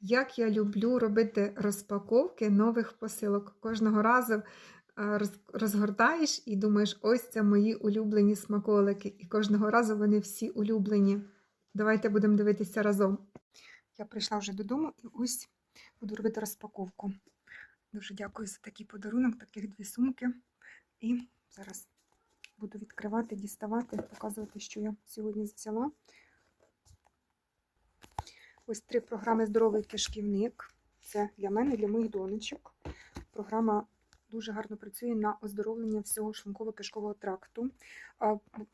Як я люблю робити розпаковки нових посилок. Кожного разу е, розгортаєш і думаєш, ось це мої улюблені смаколики. І кожного разу вони всі улюблені. Давайте будемо дивитися разом. Я прийшла вже додому і ось буду робити розпаковку. Дуже дякую за такий подарунок, таких дві сумки. І зараз буду відкривати, діставати, показувати, що я сьогодні взяла. Ось три програми Здоровий кишківник. Це для мене, для моїх донечок. Програма дуже гарно працює на оздоровлення всього шлунково-кишкового тракту,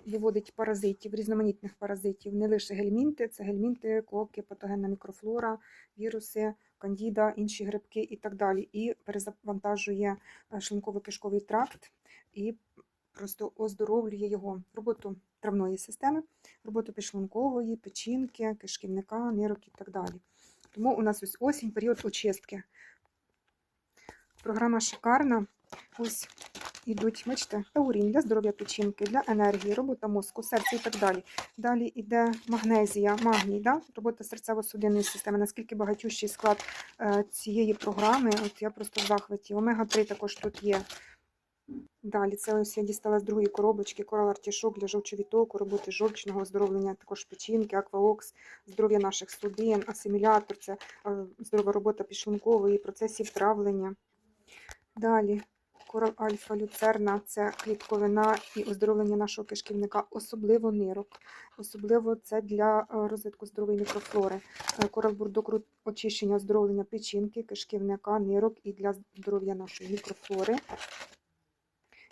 виводить паразитів, різноманітних паразитів, не лише гельмінти, це гельмінти, коки, патогенна мікрофлора, віруси, кандіда, інші грибки і так далі. І перезавантажує е, шлунково-кишковий тракт і просто оздоровлює його роботу травної системи роботу підшлункової, печінки, кишківника, нирок і так далі. Тому у нас ось осінь, період очистки. Програма шикарна. Ось ідуть, бачите, таурін для здоров'я печінки, для енергії, робота мозку, серця і так далі. Далі йде магнезія, магній, да? робота серцево-судинної системи. Наскільки багатющий склад е, цієї програми, от я просто в захваті. Омега-3 також тут є. Далі, це ось я дістала з другої коробочки корал артішок для жовчовітоку, роботи жовчного, оздоровлення також печінки, акваокс, здоров'я наших судин, асимілятор, це е, здорова робота підшлункової, процесів травлення. Далі корал альфа люцерна це клітковина і оздоровлення нашого кишківника, особливо нирок. Особливо це для е, розвитку здорової мікрофлори. Е, Корал бурдокрут очищення, оздоровлення печінки, кишківника, нирок і для здоров'я нашої мікрофлори.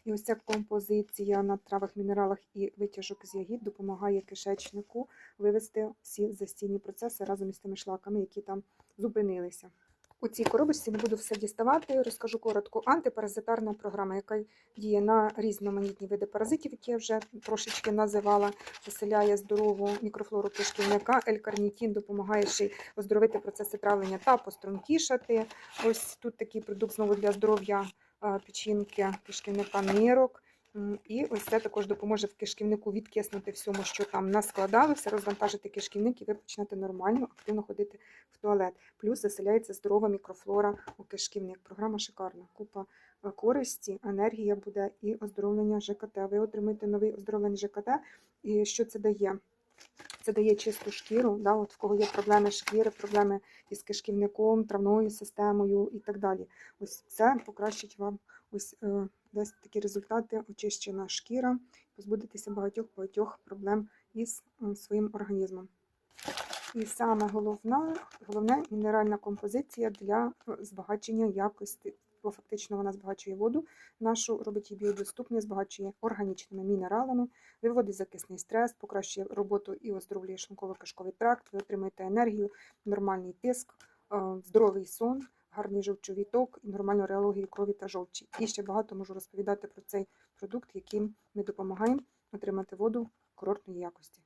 І ось ця композиція на травах, мінералах і витяжок з ягід допомагає кишечнику вивести всі застійні процеси разом із тими шлаками, які там зупинилися. У цій коробочці не буду все діставати. Розкажу коротко. Антипаразитарна програма, яка діє на різноманітні види паразитів, які я вже трошечки називала, заселяє здорову мікрофлору кишківника. L-карнітін допомагає ще й оздоровити процеси травлення та пострункішати. Ось тут такий продукт знову для здоров'я печінки, кишківника нирок. І ось це також допоможе в кишківнику відкиснути всьому, що там наскладалося, розвантажити кишківник, і ви почнете нормально, активно ходити в туалет. Плюс заселяється здорова мікрофлора у кишківник. Програма шикарна. Купа е, користі, енергія буде і оздоровлення ЖКТ. Ви отримаєте новий оздоровлений ЖКТ. І що це дає? Це дає чисту шкіру, да, от в кого є проблеми шкіри, проблеми із кишківником, травною системою і так далі. Ось це покращить вам ось е, дасть такі результати, очищена шкіра, позбудетеся багатьох багатьох проблем із е, своїм організмом. І саме головна, головне мінеральна композиція для е, збагачення якості. Бо фактично вона збагачує воду нашу, робить її біодоступною, збагачує органічними мінералами, виводить закисний стрес, покращує роботу і оздоровлює шлунково-кишковий тракт, ви отримуєте енергію, нормальний тиск, е, здоровий сон, гарний жовчовіток і нормальну реологію крові та жовчі. І ще багато можу розповідати про цей продукт, яким ми допомагаємо отримати воду курортної якості.